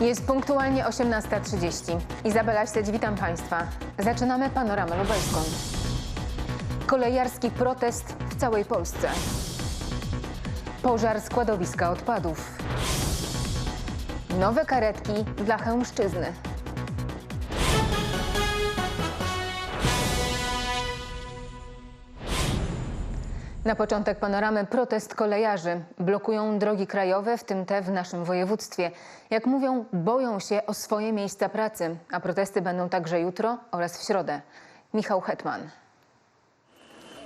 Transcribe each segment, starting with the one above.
Jest punktualnie 18.30. Izabela Śledź, witam Państwa. Zaczynamy panoramę lubelską. Kolejarski protest w całej Polsce. Pożar składowiska odpadów. Nowe karetki dla Chełmszczyzny. Na początek panoramy protest kolejarzy. Blokują drogi krajowe, w tym te w naszym województwie. Jak mówią, boją się o swoje miejsca pracy, a protesty będą także jutro oraz w środę. Michał Hetman.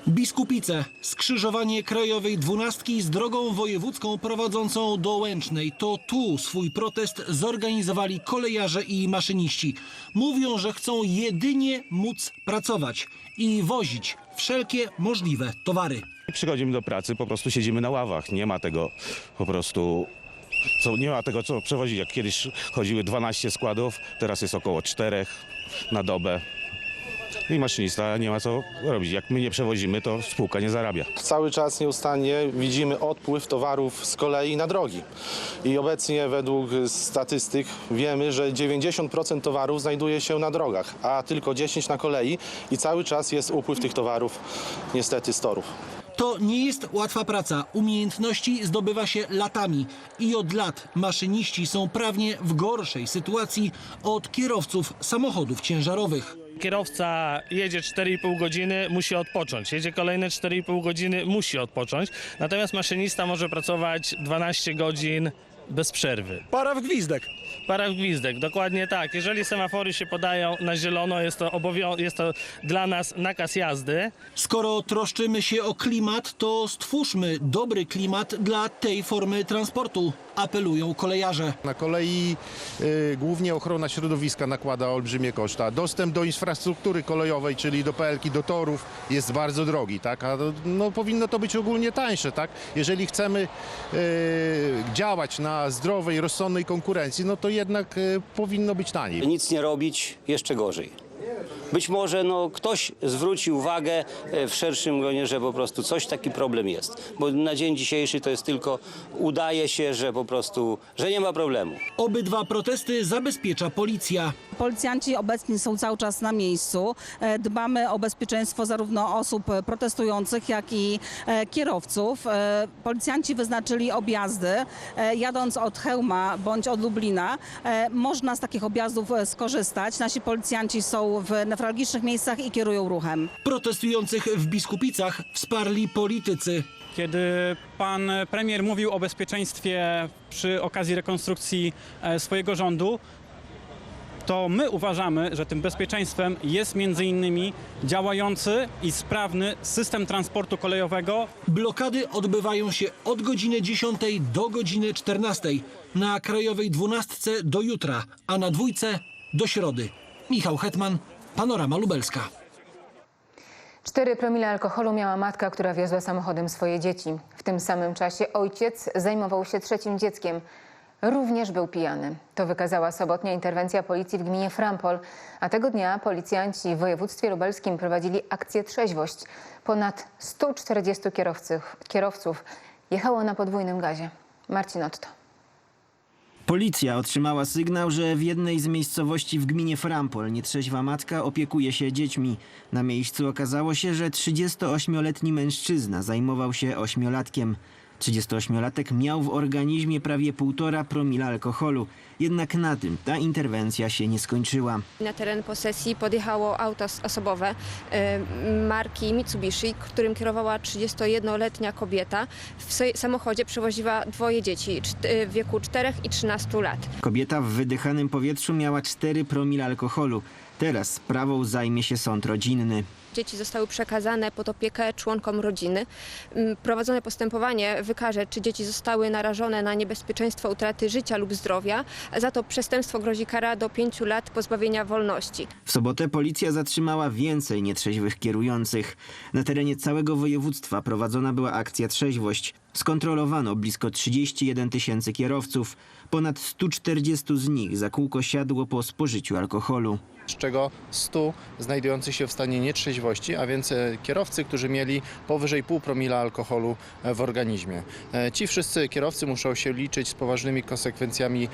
Biskupice, skrzyżowanie krajowej dwunastki z drogą wojewódzką prowadzącą do Łęcznej. To tu swój protest zorganizowali kolejarze i maszyniści. Mówią, że chcą jedynie móc pracować i wozić wszelkie możliwe towary. Przychodzimy do pracy, po prostu siedzimy na ławach. Nie ma tego po prostu. Co, nie ma tego, co przewozić. Jak kiedyś chodziły 12 składów, teraz jest około 4 na dobę. I maszynista nie ma co robić. Jak my nie przewozimy, to spółka nie zarabia. Cały czas nieustannie widzimy odpływ towarów z kolei na drogi. I obecnie według statystyk wiemy, że 90% towarów znajduje się na drogach, a tylko 10% na kolei i cały czas jest upływ tych towarów niestety z torów. To nie jest łatwa praca. Umiejętności zdobywa się latami. I od lat maszyniści są prawnie w gorszej sytuacji od kierowców samochodów ciężarowych. Kierowca jedzie 4,5 godziny, musi odpocząć. Jedzie kolejne 4,5 godziny, musi odpocząć. Natomiast maszynista może pracować 12 godzin bez przerwy. Para w gwizdek. Para w gwizdek, dokładnie tak. Jeżeli semafory się podają na zielono, jest to, obowią- jest to dla nas nakaz jazdy. Skoro troszczymy się o klimat, to stwórzmy dobry klimat dla tej formy transportu, apelują kolejarze. Na kolei y, głównie ochrona środowiska nakłada olbrzymie koszta. Dostęp do infrastruktury kolejowej, czyli do PLK, do torów jest bardzo drogi, tak? A no, powinno to być ogólnie tańsze, tak? Jeżeli chcemy y, działać na zdrowej, rozsądnej konkurencji, no to jednak y, powinno być taniej. nic nie robić, jeszcze gorzej. Być może no, ktoś zwróci uwagę e, w szerszym gronie, że po prostu coś taki problem jest. Bo na dzień dzisiejszy to jest tylko udaje się, że po prostu, że nie ma problemu. Obydwa protesty zabezpiecza policja. Policjanci obecni są cały czas na miejscu. E, Dbamy o bezpieczeństwo zarówno osób protestujących, jak i e, kierowców. Policjanci wyznaczyli objazdy. Jadąc od Chełma bądź od Lublina, można z takich objazdów skorzystać. Nasi policjanci są w newralgicznych miejscach i kierują ruchem. Protestujących w Biskupicach wsparli politycy. Kiedy pan premier mówił o bezpieczeństwie przy okazji rekonstrukcji e, swojego rządu, to my uważamy, że tym bezpieczeństwem jest między innymi działający i sprawny system transportu kolejowego, Blokady odbywają się od godziny 10 do godziny 14. Na krajowej dwunastce do jutra, a na dwójce do środy. Michał Hetman, Panorama Lubelska. 4 promile alkoholu miała matka, która wiozła samochodem swoje dzieci. W tym samym czasie ojciec zajmował się trzecim dzieckiem. Również był pijany. To wykazała sobotnia interwencja policji w gminie Frampol. A tego dnia policjanci w województwie lubelskim prowadzili akcję Trzeźwość. Ponad 140 kierowców, kierowców jechało na podwójnym gazie. Marcin Otto. Policja otrzymała sygnał, że w jednej z miejscowości w gminie Frampol nietrzeźwa matka opiekuje się dziećmi. Na miejscu okazało się, że 38-letni mężczyzna zajmował się ośmiolatkiem. 38-latek miał w organizmie prawie 1,5 promila alkoholu. Jednak na tym ta interwencja się nie skończyła. Na teren posesji podjechało auto osobowe e, marki Mitsubishi, którym kierowała 31-letnia kobieta. W samochodzie przewoziła dwoje dzieci e, w wieku 4 i 13 lat. Kobieta w wydychanym powietrzu miała 4 promila alkoholu. Teraz sprawą zajmie się sąd rodzinny. Dzieci zostały przekazane pod opiekę członkom rodziny. Mm, Prowadzone postępowanie wykaże, czy dzieci zostały narażone na niebezpieczeństwo utraty życia lub zdrowia. Za to przestępstwo grozi kara do 5 lat pozbawienia wolności. W sobotę policja zatrzymała więcej nietrzeźwych kierujących. Na terenie całego województwa prowadzona była akcja Trzeźwość. Skontrolowano blisko 31 tysięcy kierowców. Ponad 140 z nich za kółko siadło po spożyciu alkoholu. Z czego 100 znajdujących się w stanie nietrzeźwości, a więc e, kierowcy, którzy mieli powyżej pół promila alkoholu e, w organizmie. E, Ci wszyscy kierowcy muszą się liczyć z poważnymi konsekwencjami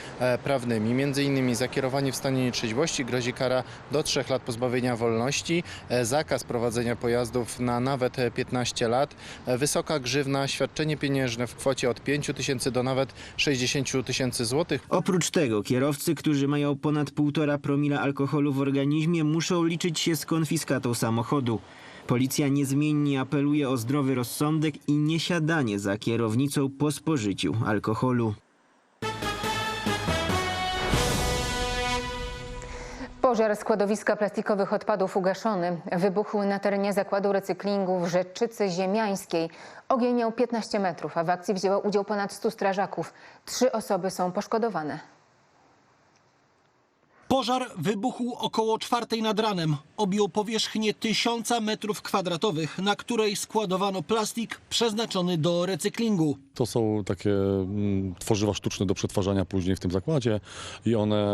prawnymi. Między innymi za kierowanie w stanie nietrzeźwości grozi kara do 3 lat pozbawienia wolności, zakaz prowadzenia pojazdów na nawet e, 15 lat, wysoka grzywna, świadczenie pieniężne w kwocie od 5 tysięcy do nawet 60 tysięcy złotych. Oprócz tego kierowcy, którzy mają ponad 1,5 promila alkoholu w organizmie muszą liczyć się z konfiskatą samochodu. Policja niezmiennie apeluje o zdrowy rozsądek i niesiadanie za kierownicą po spożyciu alkoholu. Pożar składowiska plastikowych odpadów ugaszony. Wybuchł na terenie zakładu recyklingu w Rzeczycy Ziemiańskiej. Ogień miał 15 metrów, a w akcji wzięło udział ponad 100 strażaków. Trzy osoby są poszkodowane. Pożar wybuchł około czwartej nad ranem. Objął powierzchnię tysiąca metrów kwadratowych, na której składowano plastik przeznaczony do recyklingu. To są takie mm, tworzywa sztuczne do przetwarzania później w tym zakładzie i one,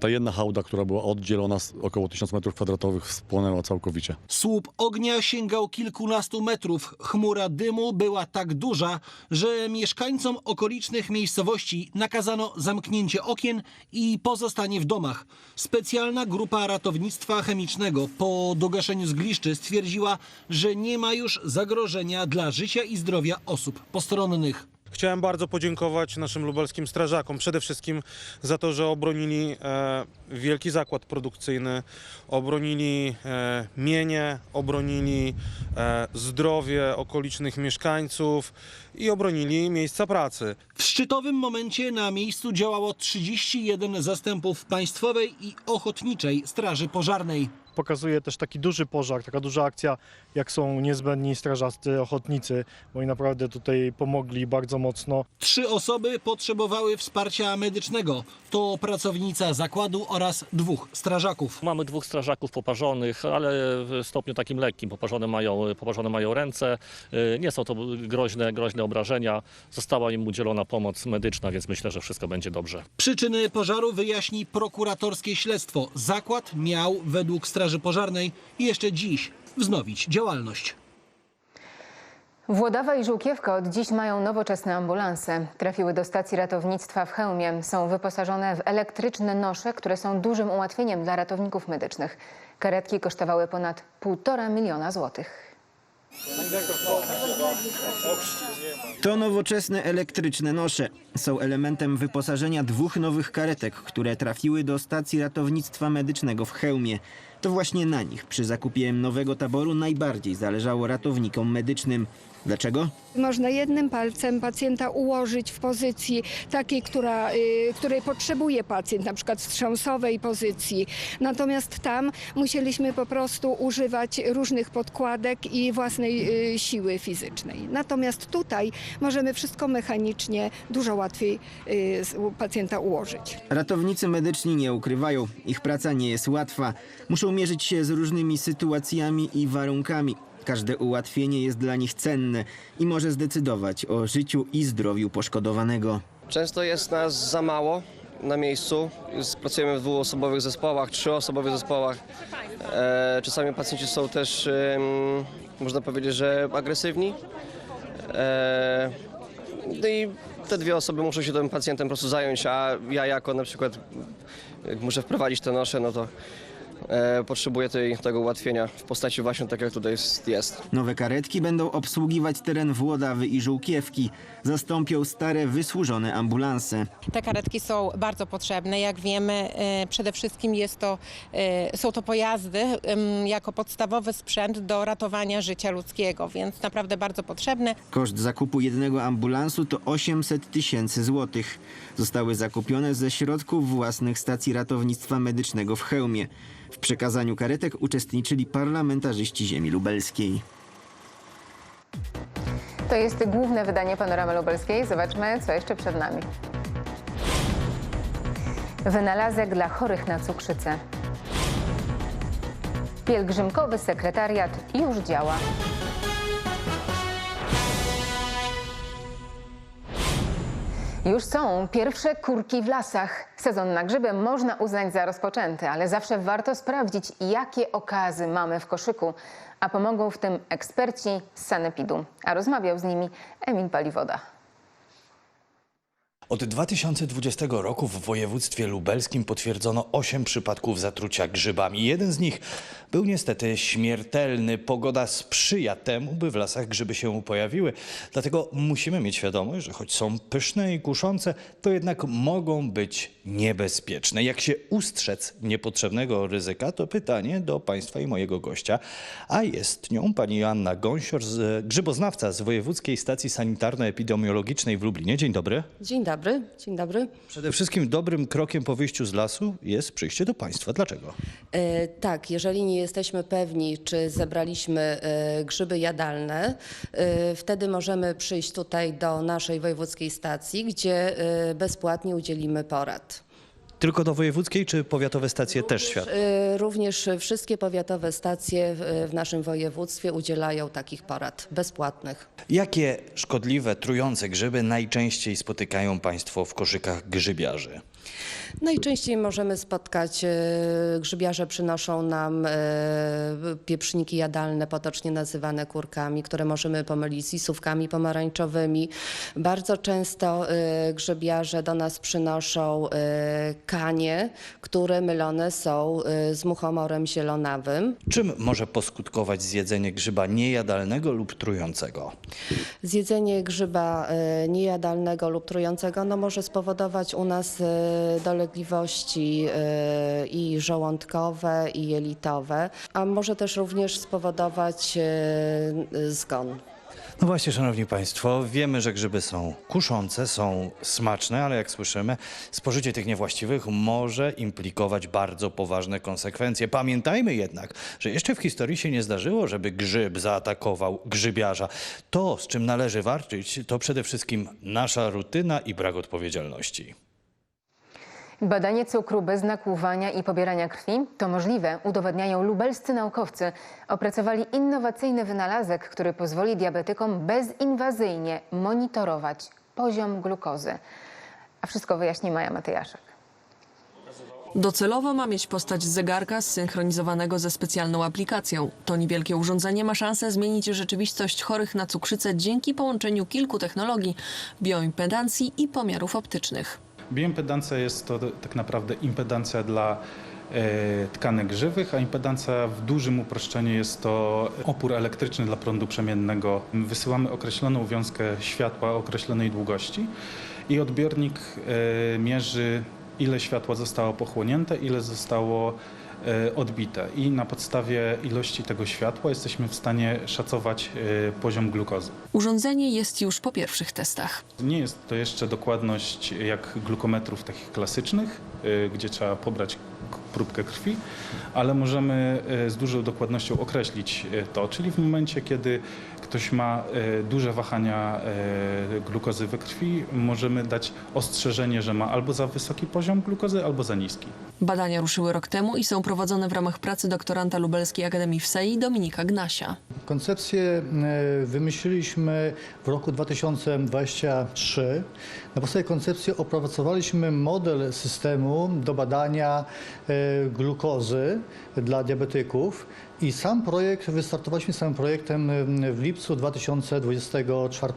ta jedna hałda, która była oddzielona z około 1000 metrów kwadratowych spłonęła całkowicie. Słup ognia sięgał kilkunastu metrów. Chmura dymu była tak duża, że mieszkańcom okolicznych miejscowości nakazano zamknięcie okien i pozostanie w domach. Specjalna grupa ratownictwa chemicznego po dogaszeniu zgliszczy stwierdziła, że nie ma już zagrożenia dla życia i zdrowia osób postronnych. Chciałem bardzo podziękować naszym lubelskim strażakom, przede wszystkim za to, że obronili e, wielki zakład produkcyjny, obronili e, mienie, obronili e, zdrowie okolicznych mieszkańców i obronili miejsca pracy. W szczytowym momencie na miejscu działało 31 zastępów Państwowej i Ochotniczej Straży Pożarnej. pokazuje też taki duży pożar, taka duża akcja, jak są niezbędni strażacy, ochotnicy, bo oni naprawdę tutaj pomogli bardzo mocno. Trzy osoby potrzebowały wsparcia medycznego. To pracownica zakładu oraz dwóch strażaków. Mamy dwóch strażaków poparzonych, ale w stopniu takim lekkim. Poparzone mają, poparzone mają ręce. Y, Nie są to groźne, groźne obrażenia. Została im udzielona pomoc medyczna, więc myślę, że wszystko będzie dobrze. Przyczyny pożaru wyjaśni prokuratorskie śledztwo. Zakład miał według Straży Pożarnej jeszcze dziś wznowić działalność. Włodawa i Żółkiewka od dziś mają nowoczesne ambulanse. Trafiły do stacji ratownictwa w Chełmie. Są wyposażone w elektryczne nosze, które są dużym ułatwieniem dla ratowników medycznych. Karetki kosztowały ponad 1,5 miliona złotych. To nowoczesne elektryczne nosze. Są elementem wyposażenia dwóch nowych karetek, które trafiły do stacji ratownictwa medycznego w Chełmie. To właśnie na nich przy zakupie nowego taboru najbardziej zależało ratownikom medycznym. Dlaczego? Można jednym palcem pacjenta ułożyć w pozycji takiej, która, y, której potrzebuje pacjent, na przykład wstrząsowej pozycji. Natomiast tam musieliśmy po prostu używać różnych podkładek i własnej y, siły fizycznej. Natomiast tutaj możemy wszystko mechanicznie dużo łatwiej y, z- u pacjenta ułożyć. Ratownicy medyczni nie ukrywają, ich praca nie jest łatwa. Muszą mierzyć się z różnymi sytuacjami i warunkami. Każde ułatwienie jest dla nich cenne i może zdecydować o życiu i zdrowiu poszkodowanego. Często jest nas za mało na miejscu. Pracujemy w dwuosobowych zespołach, trzyosobowych zespołach. E, czasami pacjenci są też, można powiedzieć, że agresywni. E, no i te dwie osoby muszą się tym pacjentem po prostu zająć, a ja jako na przykład jak muszę wprowadzić te nosze, no to e, potrzebuję tej, tego ułatwienia w postaci właśnie tak jak tutaj jest. jest. Nowe karetki będą obsługiwać teren Włodawy i Żółkiewki. Zastąpią stare, wysłużone ambulanse. Te karetki są bardzo potrzebne. Jak wiemy, e, przede wszystkim jest to, e, są to pojazdy em, jako podstawowy sprzęt do ratowania życia ludzkiego, więc naprawdę bardzo potrzebne. Koszt zakupu jednego ambulansu to 800 tysięcy złotych. Zostały zakupione ze środków własnych stacji ratownictwa medycznego w Chełmie. W przekazaniu karetek uczestniczyli parlamentarzyści ziemi lubelskiej. To jest główne wydanie Panoramy Lubelskiej. Zobaczmy, co jeszcze przed nami. Wynalazek dla chorych na cukrzycę. Pielgrzymkowy sekretariat już działa. Już są pierwsze kurki w lasach. Sezon na grzyby można uznać za rozpoczęty, ale zawsze warto sprawdzić, jakie okazy mamy w koszyku. A pomogą w tym eksperci z Sanepidu. A rozmawiał z nimi Emil Paliwoda. Od 2020 roku w województwie lubelskim potwierdzono 8 przypadków zatrucia grzybami. Jeden z nich był niestety śmiertelny. Pogoda sprzyja temu, by w lasach grzyby się pojawiły. Dlatego musimy mieć świadomość, że choć są pyszne i kuszące, to jednak mogą być niebezpieczne. Jak się ustrzec niepotrzebnego ryzyka, to pytanie do Państwa i mojego gościa. A jest nią pani Joanna Gąsior, grzyboznawca z Wojewódzkiej Stacji Sanitarno-Epidemiologicznej w Lublinie. Dzień dobry. Dzień dobry, dzień dobry. Przede wszystkim dobrym krokiem po wyjściu z lasu jest przyjście do państwa. Dlaczego? E, tak, jeżeli nie jesteśmy pewni, czy zebraliśmy e, grzyby jadalne, e, wtedy możemy przyjść tutaj do naszej wojewódzkiej stacji, gdzie e, bezpłatnie udzielimy porad. Tylko do wojewódzkiej czy powiatowe stacje też świat? E, Również wszystkie powiatowe stacje w, w naszym województwie udzielają takich porad bezpłatnych. Jakie szkodliwe, trujące grzyby najczęściej spotykają państwo w koszykach grzybiarzy? Najczęściej możemy spotkać, e, grzybiarze przynoszą nam e, pieprzniki jadalne, potocznie nazywane kurkami, które możemy pomylić z lisówkami pomarańczowymi. Bardzo często e, grzybiarze do nas przynoszą kanie, które mylone są z muchomorem zielonawym. Czym może poskutkować zjedzenie grzyba niejadalnego lub trującego? Zjedzenie grzyba niejadalnego lub trującego no, może spowodować u nas dolegliwości e, i żołądkowe, i jelitowe, a może też również spowodować e, zgon. No właśnie, szanowni państwo, wiemy, że grzyby są kuszące, są smaczne, ale jak słyszymy, spożycie tych niewłaściwych może implikować bardzo poważne konsekwencje. Pamiętajmy jednak, że jeszcze w historii się nie zdarzyło, żeby grzyb zaatakował grzybiarza. To, z czym należy walczyć, to przede wszystkim nasza rutyna i brak odpowiedzialności. Badanie cukru bez nakłuwania i pobierania krwi to możliwe, udowadniają lubelscy naukowcy. Opracowali innowacyjny wynalazek, który pozwoli diabetykom bezinwazyjnie monitorować poziom glukozy. A wszystko wyjaśni Maja Matyjaszek. Docelowo ma mieć postać zegarka zsynchronizowanego ze specjalną aplikacją. To niewielkie urządzenie ma szansę zmienić rzeczywistość chorych na cukrzycę dzięki połączeniu kilku technologii, bioimpedancji i pomiarów optycznych. Bioimpedancja jest to tak naprawdę impedancja dla e, tkanek żywych, a impedancja w dużym uproszczeniu jest to opór elektryczny dla prądu przemiennego. Wysyłamy określoną wiązkę światła określonej długości i odbiornik e, mierzy ile światła zostało pochłonięte, ile zostało odbite i na podstawie ilości tego światła jesteśmy w stanie szacować e, poziom glukozy. Urządzenie jest już po pierwszych testach. Nie jest to jeszcze dokładność jak glukometrów takich klasycznych, y, gdzie trzeba pobrać próbkę krwi, ale możemy y, z dużą dokładnością określić y, to, czyli w momencie, kiedy ktoś ma y, duże wahania glukozy we krwi, możemy dać ostrzeżenie, że ma albo za wysoki poziom glukozy, albo za niski. Badania ruszyły rok temu i są prowadzone w ramach pracy doktoranta Lubelskiej Akademii WSEI Dominika Gnasia. Koncepcję e, wymyśliliśmy w roku 2023. Na podstawie koncepcji opracowaliśmy model systemu do badania e, glukozy dla diabetyków i sam projekt, wystartowaliśmy z samym projektem w lipcu 2024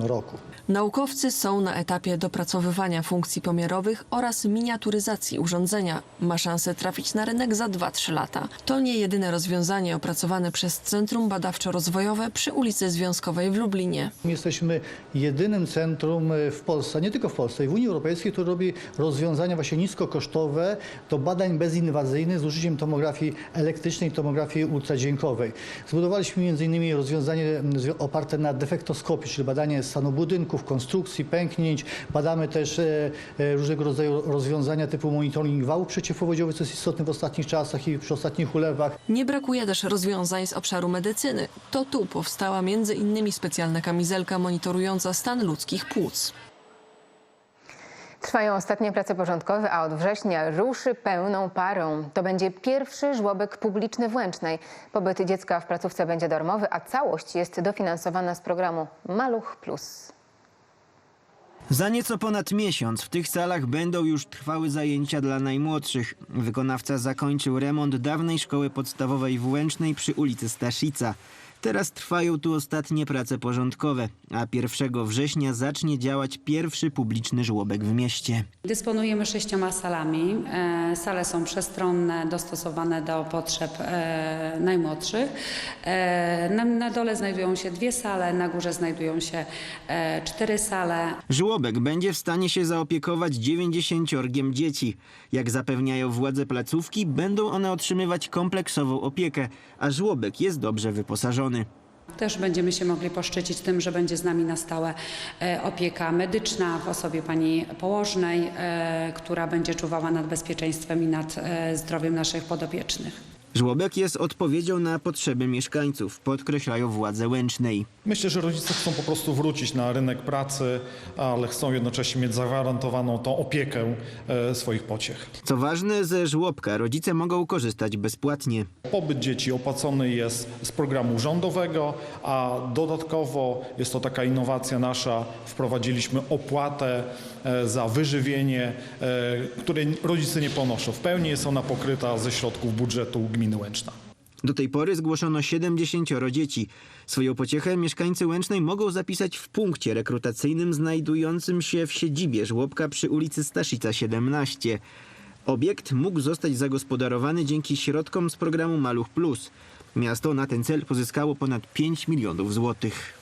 roku. Naukowcy są na etapie dopracowywania funkcji pomiarowych oraz miniaturyzacji urządzenia. Ma szansę trafić na rynek za 2-3 lata. To nie jedyne rozwiązanie opracowane przez Centrum Badawczo-Rozwojowe przy ulicy Związkowej w Lublinie. Jesteśmy jedynym centrum e, w Polsce, nie tylko w Polsce, i w Unii Europejskiej, które robi rozwiązania właśnie niskokosztowe do badań bezinwazyjnych z użyciem tomografii elektrycznej tomografii ultradźwiękowej. Zbudowaliśmy m.in. rozwiązanie oparte na defektoskopii, czyli badanie stanu budynków, konstrukcji, pęknięć. Badamy też e, e, różnego rodzaju rozwiązania typu monitoring wałów przeciwpowodziowych, co jest istotne w ostatnich czasach i przy ostatnich ulewach. Nie brakuje też rozwiązań z obszaru medycyny. To tu powstała innymi specjalna kamizelka monitorująca stan ludzkich płuc. Trwają ostatnie prace porządkowe, a od września ruszy pełną parą. To będzie pierwszy żłobek publiczny w Łęcznej. Pobyt dziecka w placówce będzie darmowy, a całość jest dofinansowana z programu Maluch Plus. Za nieco ponad miesiąc w tych salach będą już trwały zajęcia dla najmłodszych. Wykonawca zakończył remont dawnej szkoły podstawowej w Łęcznej przy ulicy Staszica. Teraz trwają tu ostatnie prace porządkowe, a 1 września zacznie działać pierwszy publiczny żłobek w mieście. Dysponujemy sześcioma salami. E, Sale są przestronne, dostosowane do potrzeb e, najmłodszych. E, Na, na dole znajdują się dwie sale, na górze znajdują się e, cztery sale. Żłobek będzie w stanie się zaopiekować 90 dzieci. Jak zapewniają władze placówki, będą one otrzymywać kompleksową opiekę, a żłobek jest dobrze wyposażony. Też będziemy się mogli poszczycić tym, że będzie z nami na stałe e, opieka medyczna w osobie pani położnej, e, która będzie czuwała nad bezpieczeństwem i nad e, zdrowiem naszych podopiecznych. Żłobek jest odpowiedzią na potrzeby mieszkańców, podkreślają władze Łęcznej. Myślę, że rodzice chcą po prostu wrócić na rynek pracy, ale chcą jednocześnie mieć zagwarantowaną tą opiekę e, swoich pociech. Co ważne, ze żłobka rodzice mogą korzystać bezpłatnie. Pobyt dzieci opłacony jest z programu rządowego, a dodatkowo jest to taka innowacja nasza. Wprowadziliśmy opłatę e, za wyżywienie, e, której rodzice nie ponoszą. W pełni jest ona pokryta ze środków budżetu gminy Łęczna. Do tej pory zgłoszono 70 dzieci. Swoją pociechę mieszkańcy Łęcznej mogą zapisać w punkcie rekrutacyjnym znajdującym się w siedzibie żłobka przy ulicy Staszica 17. Obiekt mógł zostać zagospodarowany dzięki środkom z programu Maluch Plus. Miasto na ten cel pozyskało ponad 5 milionów złotych.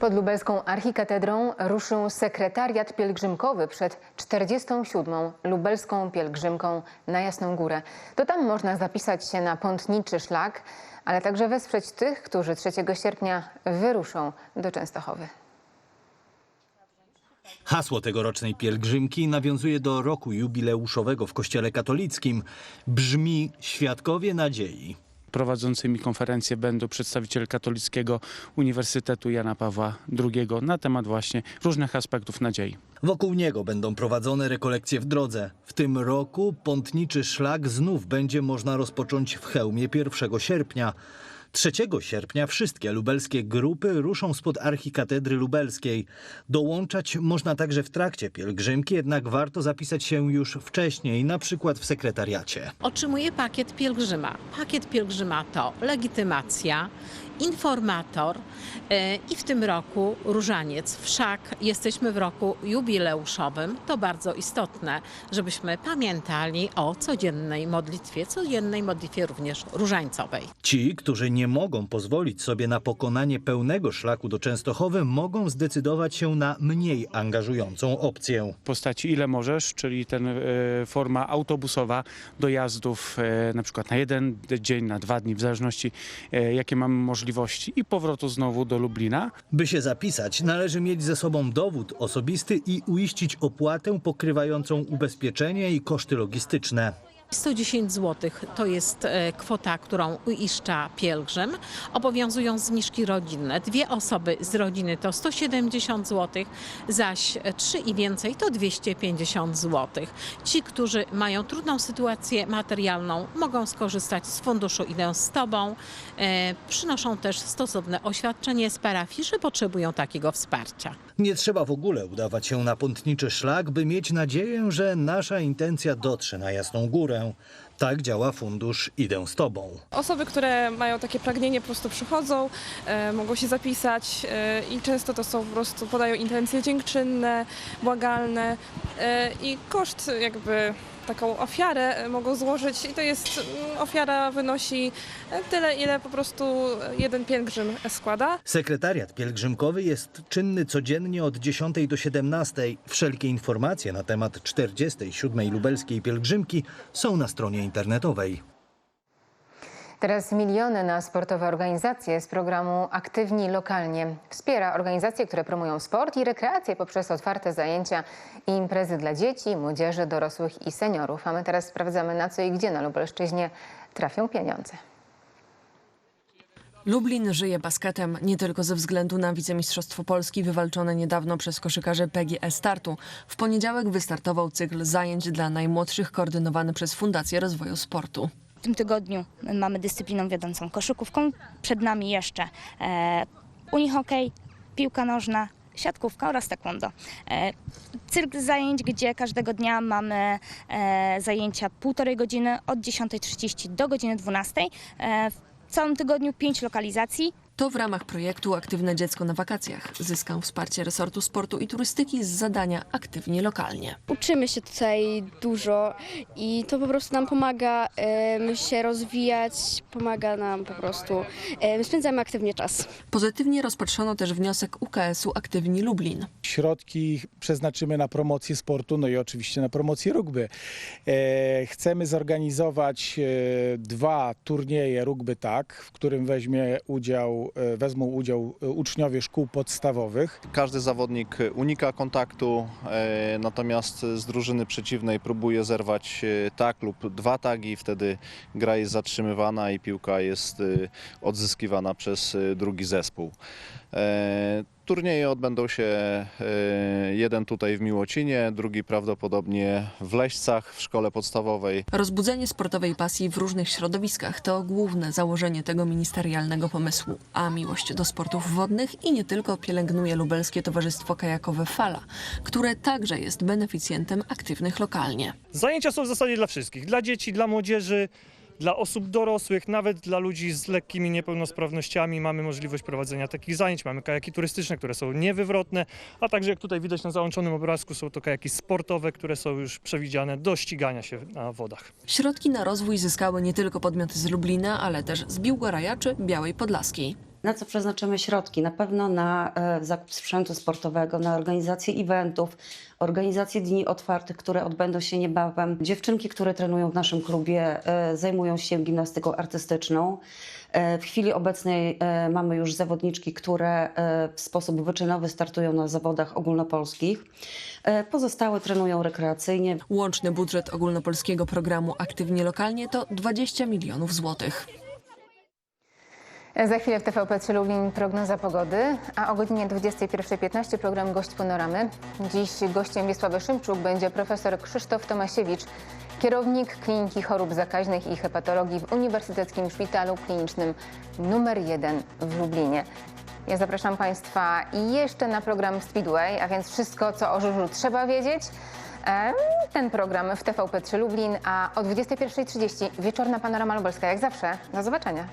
Pod lubelską archikatedrą ruszył sekretariat pielgrzymkowy przed 47. lubelską pielgrzymką na Jasną Górę. To tam można zapisać się na pątniczy szlak, ale także wesprzeć tych, którzy 3 sierpnia wyruszą do Częstochowy. Hasło tegorocznej pielgrzymki nawiązuje do roku jubileuszowego w Kościele katolickim. Brzmi Świadkowie Nadziei. Prowadzącymi konferencję będą przedstawiciele Katolickiego Uniwersytetu Jana Pawła II na temat właśnie różnych aspektów nadziei. Wokół niego będą prowadzone rekolekcje w drodze. W tym roku pątniczy szlak znów będzie można rozpocząć w hełmie 1 sierpnia. 3 sierpnia wszystkie lubelskie grupy ruszą spod archikatedry lubelskiej. Dołączać można także w trakcie pielgrzymki, jednak warto zapisać się już wcześniej, na przykład w sekretariacie. Otrzymuje pakiet pielgrzyma. Pakiet pielgrzyma to legitymacja, informator e, i w tym roku różaniec. Wszak jesteśmy w roku jubileuszowym. To bardzo istotne, żebyśmy pamiętali o codziennej modlitwie, codziennej modlitwie również różańcowej. Ci, którzy nie mogą pozwolić sobie na pokonanie pełnego szlaku do Częstochowy, mogą zdecydować się na mniej angażującą opcję. W postaci ile możesz, czyli ten e, forma autobusowa dojazdów e, na przykład na jeden dzień, na dwa dni, w zależności e, jakie mamy możliwości i powrotu znowu do Lublina. By się zapisać, należy mieć ze sobą dowód osobisty i uiścić opłatę pokrywającą ubezpieczenie i koszty logistyczne. 110 zł to jest e, kwota, którą uiszcza pielgrzym. Obowiązują zniżki rodzinne. Dwie osoby z rodziny to 170 zł, zaś trzy i więcej to 250 zł. Ci, którzy mają trudną sytuację materialną, mogą skorzystać z funduszu Idę z Tobą. E, Przynoszą też stosowne oświadczenie z parafii, że potrzebują takiego wsparcia. Nie trzeba w ogóle udawać się na pątniczy szlak, by mieć nadzieję, że nasza intencja dotrze na Jasną Górę. Tak działa fundusz Idę z Tobą. Osoby, które mają takie pragnienie, po prostu przychodzą, e, mogą się zapisać e, i często to są po prostu, podają intencje dziękczynne, błagalne e, i koszt jakby taką ofiarę e, mogą złożyć i to jest, mm, ofiara wynosi e, tyle, ile po prostu jeden pielgrzym składa. Sekretariat pielgrzymkowy jest czynny codziennie od 10 do 17. Wszelkie informacje na temat 47. lubelskiej pielgrzymki są na stronie internetowej. Teraz miliony na sportowe organizacje z programu Aktywni Lokalnie. Wspiera organizacje, które promują sport i rekreację poprzez otwarte zajęcia i imprezy dla dzieci, młodzieży, dorosłych i seniorów. A my teraz sprawdzamy na co i gdzie na Lubelszczyźnie trafią pieniądze. Lublin żyje basketem nie tylko ze względu na wicemistrzostwo Polski wywalczone niedawno przez koszykarzy PGE Startu. W poniedziałek wystartował cykl zajęć dla najmłodszych koordynowany przez Fundację Rozwoju Sportu. Tym tygodniu mamy dyscypliną wiodącą koszykówką. Przed nami jeszcze e, unihokej, piłka nożna, siatkówka oraz taekwondo. E, cyrk zajęć, gdzie każdego dnia mamy e, zajęcia półtorej godziny od 10.30 do godziny 12.00. E, w całym tygodniu pięć lokalizacji. To w ramach projektu Aktywne Dziecko na wakacjach. Zyskał wsparcie resortu sportu i turystyki z zadania Aktywnie Lokalnie. Uczymy się tutaj dużo i to po prostu nam pomaga em, się rozwijać, pomaga nam po prostu, em, spędzamy aktywnie czas. Pozytywnie rozpatrzono też wniosek UKS-u Aktywni Lublin. Środki przeznaczymy na promocję sportu, no i oczywiście na promocję rugby. E, chcemy zorganizować e, dwa turnieje rugby tak, w którym weźmie udział, e, wezmą udział e, uczniowie szkół podstawowych. Każdy zawodnik unika kontaktu, e, natomiast z drużyny przeciwnej próbuje zerwać tak lub dwa tagi, wtedy gra jest zatrzymywana i piłka jest odzyskiwana przez drugi zespół. Turnieje odbędą się e, jeden tutaj w Miłocinie, drugi prawdopodobnie w Leścach w szkole podstawowej. Rozbudzenie sportowej pasji w różnych środowiskach to główne założenie tego ministerialnego pomysłu, a miłość do sportów wodnych i nie tylko pielęgnuje lubelskie Towarzystwo Kajakowe Fala, które także jest beneficjentem aktywnych lokalnie. Zajęcia są w zasadzie dla wszystkich, dla dzieci, dla młodzieży, dla osób dorosłych, nawet dla ludzi z lekkimi niepełnosprawnościami mamy możliwość prowadzenia takich zajęć. Mamy kajaki turystyczne, które są niewywrotne, a także jak tutaj widać na załączonym obrazku są to kajaki sportowe, które są już przewidziane do ścigania się na wodach. Środki na rozwój zyskały nie tylko podmioty z Lublina, ale też z Biłgoraja czy Białej Podlaskiej. Na co przeznaczymy środki? Na pewno na e, zakup sprzętu sportowego, na organizację eventów, organizację dni otwartych, które odbędą się niebawem. Dziewczynki, które trenują w naszym klubie, e, zajmują się gimnastyką artystyczną. E, W chwili obecnej mamy już zawodniczki, które w sposób wyczynowy startują na zawodach ogólnopolskich. Pozostałe trenują rekreacyjnie. Łączny budżet ogólnopolskiego programu Aktywnie Lokalnie to 20 milionów złotych. Za chwilę w TVP3 Lublin prognoza pogody, a o godzinie 21.15 program Gość Panoramy. Dziś gościem Wiesławy Szymczuk będzie profesor Krzysztof Tomasiewicz, kierownik Kliniki Chorób Zakaźnych i Hepatologii w Uniwersyteckim Szpitalu Klinicznym nr 1 w Lublinie. Ja zapraszam Państwa jeszcze na program Speedway, a więc wszystko, co o żużlu trzeba wiedzieć. Ten program w TVP3 Lublin, a o 21.30 wieczorna panorama lubelska, jak zawsze. Do zobaczenia.